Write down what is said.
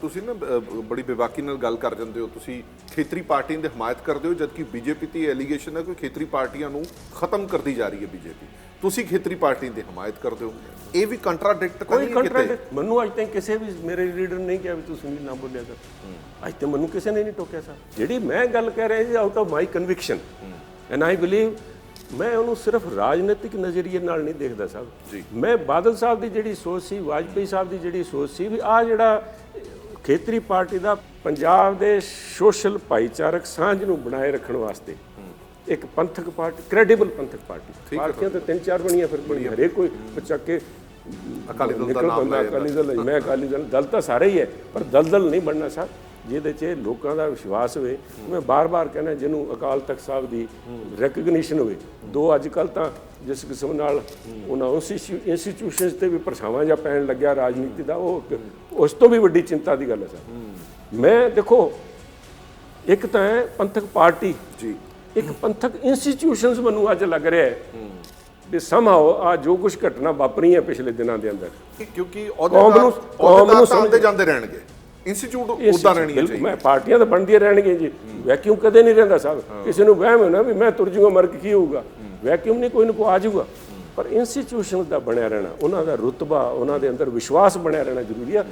ਤੁਸੀਂ ਨਾ ਬੜੀ ਬੇਬਾਕੀ ਨਾਲ ਗੱਲ ਕਰ ਜਾਂਦੇ ਹੋ। ਤੁਸੀਂ ਖੇਤਰੀ ਪਾਰਟੀਆਂ ਦੀ ਹਮਾਇਤ ਕਰਦੇ ਹੋ ਜਦਕਿ ਬੀਜੇਪੀ ਤੇ ਐਲੀਗੇਸ਼ਨ ਹੈ ਕਿ ਖੇਤਰੀ ਪਾਰਟੀਆਂ ਨੂੰ ਖਤਮ ਕਰਦੀ ਜਾ ਰਹੀ ਹੈ ਬੀਜੇਪੀ। ਤੁਸੀਂ ਖੇਤਰੀ ਪਾਰਟੀ ਦੀ ਹਮਾਇਤ ਕਰਦੇ ਹੋ। ਇਹ ਵੀ ਕੰਟਰਾਡਿਕਟ ਕੋਈ ਕੰਟਰੈਕਟ ਮੈਨੂੰ ਅੱਜ ਤੱਕ ਕਿਸੇ ਵੀ ਮੇਰੇ ਲੀਡਰ ਨੇ ਨਹੀਂ ਕਿਹਾ ਵੀ ਤੂੰ ਸੁਨੀਲ ਨਾ ਬੋਲਿਆ ਕਰ। ਅੱਜ ਤੇ ਮੈਨੂੰ ਕਿਸੇ ਨੇ ਨਹੀਂ ਟੋਕਿਆ ਸਰ। ਜਿਹੜੀ ਮੈਂ ਗੱਲ ਕਹਿ ਰਿਹਾ ਜੀ out of my conviction and I believe ਮੈਂ ਉਹਨੂੰ ਸਿਰਫ ਰਾਜਨੀਤਿਕ ਨਜ਼ਰੀਏ ਨਾਲ ਨਹੀਂ ਦੇਖਦਾ। ਸਾਹਿਬ ਮੈਂ ਬਾਦਲ ਸਾਹਿਬ ਦੀ ਜਿਹੜੀ ਸੋਚ ਸੀ ਵਾਜਪੇਈ ਸਾਹਿਬ ਦੀ ਜਿਹੜੀ ਸੋਚ ਸੀ ਵੀ ਆ ਜਿਹੜਾ ਖੇਤਰੀ ਪਾਰਟੀ ਦਾ ਪੰਜਾਬ ਦੇ ਸੋਸ਼ਲ ਭਾਈਚਾਰਕ ਸਾਂਝ ਨੂੰ ਬਣਾਏ ਰੱਖਣ ਵਾਸਤੇ ਇੱਕ ਪੰਥਕ ਪਾਰਟੀ ਕ੍ਰੈਡੀਬਲ ਪੰਥਕ ਪਾਰਟੀ। ਪਾਰਟੀਆਂ ਤਾਂ ਤਿੰਨ ਚਾਰ ਬਣੀਆਂ ਫਿਰ ਬਣੀ ਹਰੇਕ ਕੋਈ ਚੱਕ ਕੇ ਅਕਾਲੀ ਦਲ ਦਾ ਨਾਮ ਲੈ ਅਕਾਲੀ ਦਲ ਮੈਂ ਅਕਾਲੀ ਦਲ ਦਲ ਤਾਂ ਸਾਰੇ ਹੀ ਹੈ ਪਰ ਦਲਦਲ ਨਹੀਂ ਬਣਨਾ ਸਾਹਿਬ ਜਿਹਦੇ 'ਚ ਲੋਕਾਂ ਦਾ ਵਿਸ਼ਵਾਸ ਹੋਵੇ। ਮੈਂ ਬਾਰ-ਬਾਰ ਕਹਿੰਦਾ ਜਿਹਨੂੰ ਅਕਾਲ ਤਖਤ ਸਾਹਿਬ ਦੀ ਰੈਕਗਨੀਸ਼ਨ ਹੋਵੇ। ਦੋ ਅੱਜ ਕੱਲ ਤਾਂ ਜਿਸ ਕਿਸਮ ਨਾਲ ਉਹਨਾਂ ਇੰਸਟੀਟਿਊਸ਼ਨਸ ਤੇ ਵੀ ਪਰਛਾਵਾਂ ਜਾਂ ਪੈਣ ਲੱਗਿਆ ਰਾਜਨੀਤੀ ਦਾ ਉਹ ਉਸ ਤੋਂ ਵੀ ਵੱਡੀ ਚਿੰਤਾ ਦੀ ਗੱਲ ਹੈ ਸਰ। ਮੈਂ ਦੇਖੋ ਇੱਕ ਤਾਂ ਹੈ ਪੰਥਕ ਪਾਰਟੀ। ਜੀ। ਇੱਕ ਪੰਥਕ ਇੰਸਟੀਟਿਊਸ਼ਨਸ ਮੈਨੂੰ ਅੱਜ ਲੱਗ ਰਿਹਾ ਹੈ ਵੀ ਸਮਹਾਓ ਆ ਜੋ ਕੁਝ ਘਟਨਾ ਵਾਪਰੀ ਹੈ ਪਿਛਲੇ ਦਿਨਾਂ ਦੇ ਅੰਦਰ। ਕਿਉਂਕਿ ਕੌਮ ਨੂੰ- ਕੌਮ ਨੂੰ ਸਮਝ- ਸਮਝਦੇ ਜਾਂਦੇ ਰਹਿਣਗੇ। ਇੰਸਟੀਚਿਊਟ ਉਦਾਂ ਰਹਿਣੀ ਚਾਹੀਦੀ। ਮੈਂ ਪਾਰਟੀਆਂ ਤਾਂ ਬਣਦੀਆਂ ਰਹਿਣਗੀਆਂ ਜੀ। ਵੈਕਿਊਮ ਕਦੇ ਨਹੀਂ ਰਹਿੰਦਾ ਸਾਹਿਬ ਕਿਸੇ ਨੂੰ ਵਹਿਮ ਹੈ ਨਾ ਵੀ ਮੈਂ ਤੁਰ ਜੂਗਾ ਮਰ ਕੇ ਕੀ ਹੋਊਗਾ? ਵੈਕਿਊਮ ਨਹੀਂ ਕੋਈ ਨਾ ਕੋਈ ਆ ਜਾਊਗਾ ਪਰ ਇੰਸਟੀਟਿਊਸ਼ਨ ਦਾ ਬਣਿਆ ਰਹਿਣਾ, ਉਹਨਾਂ ਦਾ ਰੁਤਬਾ, ਉਹਨਾਂ ਦੇ ਅੰਦਰ ਵਿਸ਼ਵਾਸ ਬਣਿਆ ਰਹਿਣਾ ਜ਼ਰੂਰੀ ਆ।